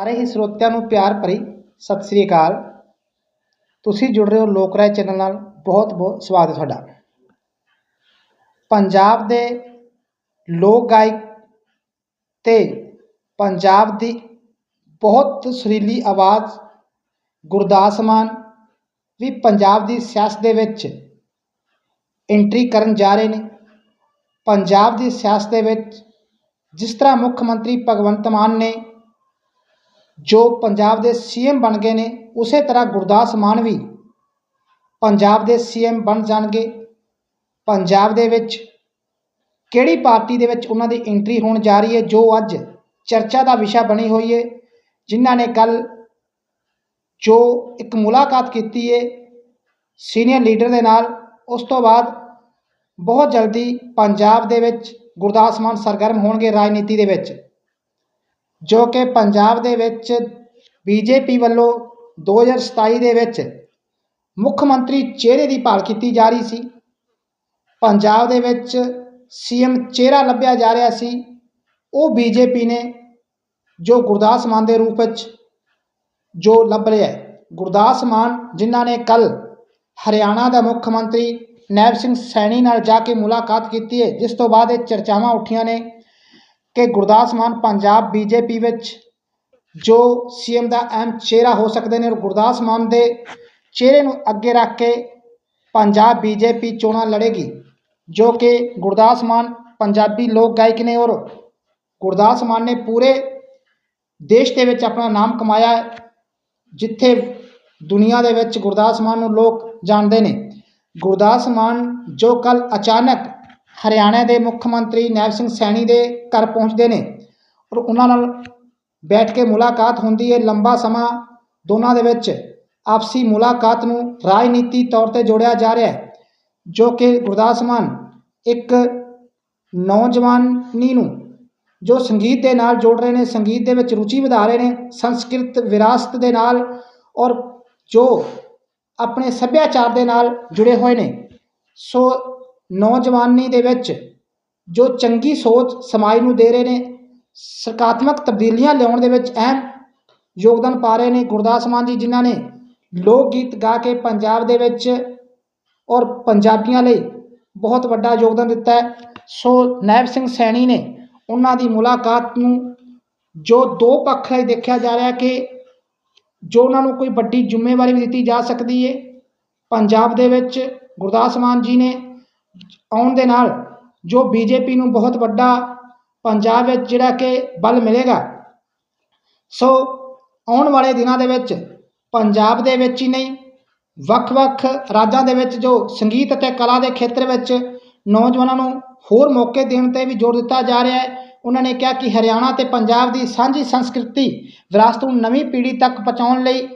ਸਾਰੇ ਹੀ ਸਰੋਤਿਆਂ ਨੂੰ ਪਿਆਰ ਭਰੀ ਸਤਿ ਸ੍ਰੀ ਅਕਾਲ। ਤੁਸੀਂ ਜੁੜ ਰਹੇ ਹੋ ਲੋਕ ਰਾਏ ਚੈਨਲ ਨਾਲ। ਬਹੁਤ ਬਹੁਤ ਸਵਾਗਤ ਹੈ ਤੁਹਾਡਾ। ਪੰਜਾਬ ਦੇ ਲੋਕ ਗਾਇਕ ਤੇ ਪੰਜਾਬ ਦੀ ਬਹੁਤ ਸੁਰੀਲੀ ਆਵਾਜ਼ ਗੁਰਦਾਸ ਮਾਨ ਵੀ ਪੰਜਾਬ ਦੀ ਸਿਆਸਤ ਦੇ ਵਿੱਚ ਐਂਟਰੀ ਕਰਨ ਜਾ ਰਹੇ ਨੇ। ਪੰਜਾਬ ਦੀ ਸਿਆਸਤ ਦੇ ਵਿੱਚ ਜਿਸ ਤਰ੍ਹਾਂ ਮੁੱਖ ਮੰਤਰੀ ਭਗਵੰਤ ਮਾਨ ਨੇ ਜੋ ਪੰਜਾਬ ਦੇ ਸੀਐਮ ਬਣ ਗਏ ਨੇ, ਉਸੇ ਤਰ੍ਹਾਂ ਗੁਰਦਾਸ ਮਾਨ ਵੀ ਪੰਜਾਬ ਦੇ ਸੀਐਮ ਬਣ ਜਾਣਗੇ। ਪੰਜਾਬ ਦੇ ਵਿੱਚ ਕਿਹੜੀ ਪਾਰਟੀ ਦੇ ਵਿੱਚ ਉਹਨਾਂ ਦੀ ਐਂਟਰੀ ਹੋਣ ਜਾ ਰਹੀ ਹੈ, ਜੋ ਅੱਜ ਚਰਚਾ ਦਾ ਵਿਸ਼ਾ ਬਣੀ ਹੋਈ ਹੈ, ਜਿਨ੍ਹਾਂ ਨੇ ਕੱਲ ਜੋ ਇੱਕ ਮੁਲਾਕਾਤ ਕੀਤੀ ਹੈ ਸੀਨੀਅਰ ਲੀਡਰ ਦੇ ਨਾਲ, ਉਸ ਤੋਂ ਬਾਅਦ ਬਹੁਤ ਜਲਦੀ ਪੰਜਾਬ ਦੇ ਵਿੱਚ ਗੁਰਦਾਸ ਮਾਨ ਸਰਗਰਮ ਹੋਣਗੇ ਰਾਜਨੀਤੀ ਦੇ ਵਿੱਚ। ਜੋ ਕਿ ਪੰਜਾਬ ਦੇ ਵਿੱਚ ਬੀਜੇਪੀ ਵੱਲੋਂ 2027 ਦੇ ਵਿੱਚ ਮੁੱਖ ਮੰਤਰੀ ਚਿਹਰੇ ਦੀ ਭਾਲ ਕੀਤੀ ਜਾ ਰਹੀ ਸੀ। ਪੰਜਾਬ ਦੇ ਵਿੱਚ ਸੀਐਮ ਚਿਹਰਾ ਲੱਭਿਆ ਜਾ ਰਿਹਾ ਸੀ। ਉਹ ਬੀਜੇਪੀ ਨੇ ਜੋ ਗੁਰਦਾਸ ਮਾਨ ਦੇ ਰੂਪ ਵਿੱਚ ਜੋ ਲੱਭ ਰਿਹਾ ਹੈ। ਗੁਰਦਾਸ ਮਾਨ ਜਿਨ੍ਹਾਂ ਨੇ ਕੱਲ ਹਰਿਆਣਾ ਦਾ ਮੁੱਖ ਮੰਤਰੀ ਨੈਬ ਸਿੰਘ ਸੈਣੀ ਨਾਲ ਜਾ ਕੇ ਮੁਲਾਕਾਤ ਕੀਤੀ ਹੈ, ਜਿਸ ਤੋਂ ਬਾਅਦ ਇਹ ਚਰਚਾਵਾਂ ਉੱਠੀਆਂ ਨੇ। ਕਿ ਗੁਰਦਾਸ ਮਾਨ ਪੰਜਾਬ ਬੀਜੇਪੀ ਵਿੱਚ ਜੋ ਸੀਐਮ ਦਾ ਅਹਿਮ ਚਿਹਰਾ ਹੋ ਸਕਦੇ ਨੇ ਔਰ ਗੁਰਦਾਸ ਮਾਨ ਦੇ ਚਿਹਰੇ ਨੂੰ ਅੱਗੇ ਰੱਖ ਕੇ ਪੰਜਾਬ ਬੀਜੇਪੀ ਚੋਣਾਂ ਲੜੇਗੀ, ਜੋ ਕਿ ਗੁਰਦਾਸ ਮਾਨ ਪੰਜਾਬੀ ਲੋਕ ਗਾਇਕ ਨੇ ਔਰ ਗੁਰਦਾਸ ਮਾਨ ਨੇ ਪੂਰੇ ਦੇਸ਼ ਦੇ ਵਿੱਚ ਆਪਣਾ ਨਾਮ ਕਮਾਇਆ ਹੈ, ਜਿੱਥੇ ਦੁਨੀਆ ਦੇ ਵਿੱਚ ਗੁਰਦਾਸ ਮਾਨ ਨੂੰ ਲੋਕ ਜਾਣਦੇ ਨੇ। ਗੁਰਦਾਸ ਮਾਨ ਜੋ ਕੱਲ ਅਚਾਨਕ ਹਰਿਆਣਾ ਦੇ ਮੁੱਖ ਮੰਤਰੀ ਨੈਬ ਸਿੰਘ ਸੈਣੀ ਦੇ ਘਰ ਪਹੁੰਚਦੇ ਨੇ ਔਰ ਉਹਨਾਂ ਨਾਲ ਬੈਠ ਕੇ ਮੁਲਾਕਾਤ ਹੁੰਦੀ ਹੈ। ਲੰਬਾ ਸਮਾਂ ਦੋਨਾਂ ਦੇ ਵਿੱਚ ਆਪਸੀ ਮੁਲਾਕਾਤ ਨੂੰ ਰਾਜਨੀਤੀ ਤੌਰ ਤੇ ਜੋੜਿਆ ਜਾ ਰਿਹਾ ਹੈ, ਜੋ ਕਿ ਗੁਰਦਾਸ ਮਾਨ ਇੱਕ ਨੌਜਵਾਨੀ ਨੂੰ ਜੋ ਸੰਗੀਤ ਦੇ ਨਾਲ ਜੋੜ ਰਹੇ ਨੇ, ਸੰਗੀਤ ਦੇ ਵਿੱਚ ਰੁਚੀ ਵਧਾ ਰਹੇ ਨੇ, ਸੰਸਕ੍ਰਿਤ ਵਿਰਾਸਤ ਦੇ ਨਾਲ ਔਰ ਜੋ ਆਪਣੇ ਸੱਭਿਆਚਾਰ ਦੇ ਨਾਲ ਜੁੜੇ ਹੋਏ ਨੇ। ਸੋ ਨੌਜਵਾਨੀ ਦੇ ਵਿੱਚ ਜੋ ਚੰਗੀ ਸੋਚ ਸਮਾਜ ਨੂੰ ਦੇ ਰਹੇ ਨੇ ਸਕਾਰਾਤਮਕ ਤਬਦੀਲੀਆਂ ਲਿਆਉਣ ਦੇ ਵਿੱਚ ਅਹਿਮ ਯੋਗਦਾਨ ਪਾ ਰਹੇ ਨੇ ਗੁਰਦਾਸ ਮਾਨ ਜੀ, ਜਿਨ੍ਹਾਂ ਨੇ ਲੋਕ ਗੀਤ ਗਾ ਕੇ ਪੰਜਾਬ ਦੇ ਵਿੱਚ ਔਰ ਪੰਜਾਬੀਆਂ ਲਈ ਬਹੁਤ ਵੱਡਾ ਯੋਗਦਾਨ ਦਿੱਤਾ ਹੈ। ਸੋ ਨੈਬ ਸਿੰਘ ਸੈਣੀ ਨੇ ਉਹਨਾਂ ਦੀ ਮੁਲਾਕਾਤ ਨੂੰ ਜੋ ਦੋ ਪੱਖ ਲਈ ਦੇਖਿਆ ਜਾ ਰਿਹਾ ਕਿ ਜੋ ਉਹਨਾਂ ਨੂੰ ਕੋਈ ਵੱਡੀ ਜ਼ਿੰਮੇਵਾਰੀ ਵੀ ਦਿੱਤੀ ਜਾ ਸਕਦੀ ਹੈ ਪੰਜਾਬ ਦੇ ਵਿੱਚ ਗੁਰਦਾਸ ਮਾਨ ਜੀ ਨੇ ਆਉਣ ਦੇ ਨਾਲ ਜੋ ਬੀਜੇਪੀ ਨੂੰ ਬਹੁਤ ਵੱਡਾ ਪੰਜਾਬ ਵਿੱਚ ਜਿਹੜਾ ਕਿ ਬਲ ਮਿਲੇਗਾ, ਸੋ ਆਉਣ ਵਾਲੇ ਦਿਨਾਂ ਦੇ ਵਿੱਚ ਪੰਜਾਬ ਦੇ ਵਿੱਚ ਹੀ ਨਹੀਂ, ਵੱਖ-ਵੱਖ ਰਾਜਾਂ ਦੇ ਵਿੱਚ ਜੋ ਸੰਗੀਤ ਅਤੇ ਕਲਾ ਦੇ ਖੇਤਰ ਵਿੱਚ ਨੌਜਵਾਨਾਂ ਨੂੰ ਹੋਰ ਮੌਕੇ ਦੇਣ ਤੇ ਵੀ ਜ਼ੋਰ ਦਿੱਤਾ ਜਾ ਰਿਹਾ ਹੈ, ਉਹਨਾਂ ਨੇ ਕਿਹਾ ਕਿ ਹਰਿਆਣਾ ਤੇ ਪੰਜਾਬ ਦੀ ਸਾਂਝੀ ਸੰਸਕ੍ਰਿਤੀ ਵਿਰਾਸਤ ਨੂੰ ਨਵੀਂ ਪੀੜ੍ਹੀ ਤੱਕ ਪਹੁੰਚਾਉਣ ਲਈ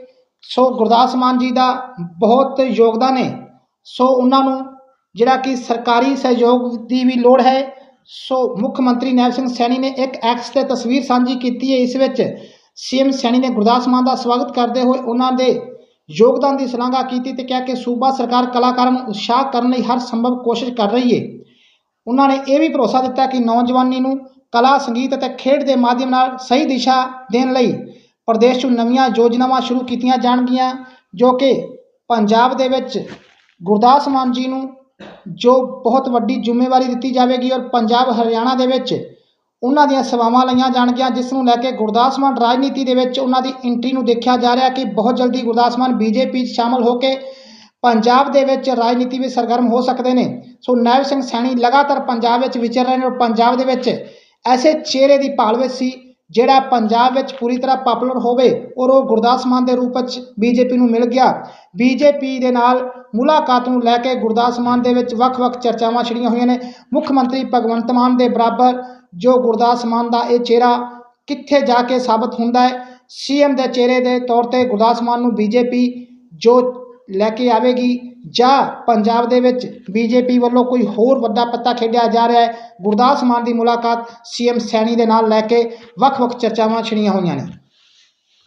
ਸੋ ਗੁਰਦਾਸ ਮਾਨ ਜੀ ਦਾ ਬਹੁਤ ਯੋਗਦਾਨ ਹੈ, ਸੋ ਉਹਨਾਂ ਨੂੰ ਜਿਹੜਾ ਕਿ ਸਰਕਾਰੀ ਸਹਿਯੋਗ ਦੀ ਵੀ ਲੋੜ ਹੈ। ਸੋ ਮੁੱਖ ਮੰਤਰੀ ਨੈਬ ਸਿੰਘ ਸੈਣੀ ਨੇ ਇੱਕ ਐਕਸ ਤੇ ਤਸਵੀਰ ਸਾਂਝੀ ਕੀਤੀ ਹੈ। ਇਸ ਵਿੱਚ ਸੀਐਮ ਸੈਣੀ ਨੇ ਗੁਰਦਾਸ ਮਾਨ ਦਾ ਸਵਾਗਤ ਕਰਦੇ ਹੋਏ ਉਹਨਾਂ ਦੇ ਯੋਗਦਾਨ ਦੀ ਸ਼ਲਾਘਾ ਕੀਤੀ ਤੇ ਕਿਹਾ ਕਿ ਸੂਬਾ ਸਰਕਾਰ ਕਲਾਕਾਰਾਂ ਨੂੰ ਉਤਸ਼ਾਹ ਕਰਨ ਲਈ ਹਰ ਸੰਭਵ ਕੋਸ਼ਿਸ਼ ਕਰ ਰਹੀ ਹੈ। ਉਹਨਾਂ ਨੇ ਇਹ ਵੀ ਭਰੋਸਾ ਦਿੱਤਾ ਕਿ ਨੌਜਵਾਨੀ ਨੂੰ ਕਲਾ, ਸੰਗੀਤ ਅਤੇ ਖੇਡ ਦੇ ਮਾਧਿਅਮ ਨਾਲ ਸਹੀ ਦਿਸ਼ਾ ਦੇਣ ਲਈ ਪ੍ਰਦੇਸ਼ 'ਚ ਨਵੀਆਂ ਯੋਜਨਾਵਾਂ ਸ਼ੁਰੂ ਕੀਤੀਆਂ ਜਾਣਗੀਆਂ, ਜੋ ਕਿ ਪੰਜਾਬ ਦੇ ਵਿੱਚ ਗੁਰਦਾਸ ਮਾਨ ਜੀ ਨੂੰ ਜੋ ਬਹੁਤ ਵੱਡੀ ਜ਼ਿੰਮੇਵਾਰੀ ਦਿੱਤੀ ਜਾਵੇਗੀ ਔਰ ਪੰਜਾਬ, ਹਰਿਆਣਾ ਦੇ ਵਿੱਚ ਉਹਨਾਂ ਦੀਆਂ ਸੇਵਾਵਾਂ ਲਈਆਂ ਜਾਣਗੀਆਂ, ਜਿਸ ਨੂੰ ਲੈ ਕੇ ਗੁਰਦਾਸ ਮਾਨ ਰਾਜਨੀਤੀ ਦੇ ਵਿੱਚ ਉਹਨਾਂ ਦੀ ਐਂਟਰੀ ਨੂੰ ਦੇਖਿਆ ਜਾ ਰਿਹਾ ਕਿ ਬਹੁਤ ਜਲਦੀ ਗੁਰਦਾਸ ਮਾਨ ਬੀਜੇਪੀ 'ਚ ਸ਼ਾਮਲ ਹੋ ਕੇ ਪੰਜਾਬ ਦੇ ਵਿੱਚ ਰਾਜਨੀਤੀ ਵਿੱਚ ਸਰਗਰਮ ਹੋ ਸਕਦੇ ਨੇ। ਸੋ ਨੈਵ ਸਿੰਘ ਸੈਣੀ ਲਗਾਤਾਰ ਪੰਜਾਬ ਵਿੱਚ ਵਿਚਰ ਰਹੇ ਨੇ ਔਰ ਪੰਜਾਬ ਦੇ ਵਿੱਚ ਐਸੇ ਚਿਹਰੇ ਦੀ ਭਾਲ ਵਿੱਚ ਸੀ ਜਿਹੜਾ ਪੰਜਾਬ ਵਿੱਚ ਪੂਰੀ ਤਰ੍ਹਾਂ ਪਪੂਲਰ ਹੋਵੇ ਔਰ ਉਹ ਗੁਰਦਾਸ ਮਾਨ ਦੇ ਰੂਪ ਵਿੱਚ ਬੀਜੇਪੀ ਨੂੰ ਮਿਲ ਗਿਆ। ਬੀਜੇਪੀ ਦੇ ਨਾਲ ਮੁਲਾਕਾਤ ਨੂੰ ਲੈ ਕੇ ਗੁਰਦਾਸ ਮਾਨ ਦੇ ਵਿੱਚ ਵੱਖ-ਵੱਖ ਚਰਚਾਵਾਂ ਛਿੜੀਆਂ ਹੋਈਆਂ ਨੇ। ਮੁੱਖ ਮੰਤਰੀ ਭਗਵੰਤ ਮਾਨ ਦੇ ਬਰਾਬਰ ਜੋ ਗੁਰਦਾਸ ਮਾਨ ਦਾ ਇਹ ਚਿਹਰਾ ਕਿੱਥੇ ਜਾ ਕੇ ਸਾਬਤ ਹੁੰਦਾ ਹੈ, ਸੀਐਮ ਦੇ ਚਿਹਰੇ ਦੇ ਤੌਰ ਤੇ ਗੁਰਦਾਸ ਮਾਨ ਨੂੰ ਬੀਜੇਪੀ ਜੋ ਲੈ ਕੇ ਆਵੇਗੀ। ਜਾਂ ਪੰਜਾਬ ਦੇ ਵਿੱਚ ਬੀਜੇਪੀ ਵੱਲੋਂ ਕੋਈ ਹੋਰ ਵੱਡਾ ਪੱਤਾ ਖੇਡਿਆ ਜਾ ਰਿਹਾ ਹੈ। ਗੁਰਦਾਸ ਮਾਨ ਦੀ ਮੁਲਾਕਾਤ ਸੀਐਮ ਸੈਣੀ ਦੇ ਨਾਲ ਲੈ ਕੇ ਵੱਖ-ਵੱਖ ਚਰਚਾਵਾਂ ਛਿੜੀਆਂ ਹੋਈਆਂ ਨੇ।